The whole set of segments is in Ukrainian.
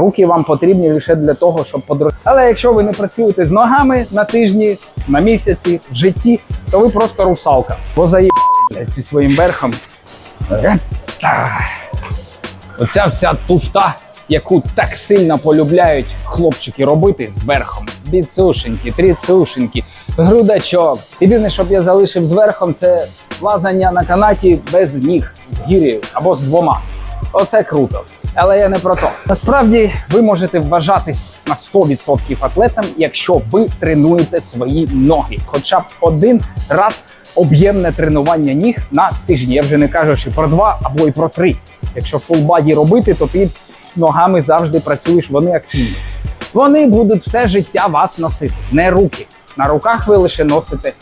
Руки вам потрібні лише для того, щоб подро... Але якщо ви не працюєте з ногами на тижні, на місяці, в житті, то ви просто русалка. Бо зі своїм верхом. Е. Оця вся туфта, яку так сильно полюбляють хлопчики робити з верхом. Біцушеньки, тріцушеньки, грудачок. Єдине, щоб я залишив з верхом, це лазання на канаті без ніг, з гір'єю або з двома. Оце круто. Але я не про то. Насправді ви можете вважатись на 100% атлетом, якщо ви тренуєте свої ноги, хоча б один раз об'ємне тренування ніг на тиждень. Я вже не кажу, що про два або і про три. Якщо фулбаді робити, то ти ногами завжди працюєш, вони активні. Вони будуть все життя вас носити, не руки. На руках ви лише носите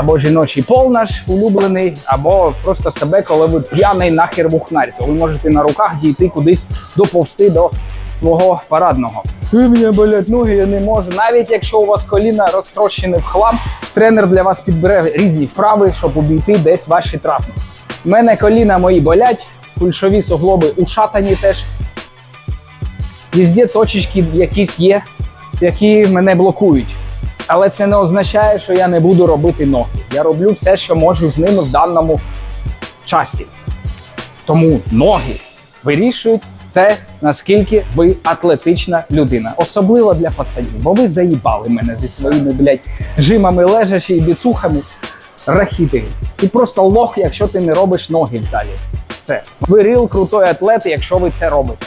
або жіночий пол наш улюблений, або просто себе, коли ви п'яний нахер вухнарь, то ви можете на руках дійти кудись доповсти до свого парадного. У мене болять ноги, я не можу. Навіть якщо у вас коліна розтрощене в хлам, тренер для вас підбере різні вправи, щоб обійти десь ваші травми. У мене коліна мої болять, кульшові суглоби ушатані теж. Візде точечки якісь є, які мене блокують. Але це не означає, що я не буду робити ноги. Я роблю все, що можу з ними в даному часі. Тому ноги вирішують те, наскільки ви атлетична людина. Особливо для пацанів, бо ви заїбали мене зі своїми, блядь, жимами лежачі і біцухами. Рахіти. Ти просто лох, якщо ти не робиш ноги в залі. Це. Ви рил крутой атлет, якщо ви це робите.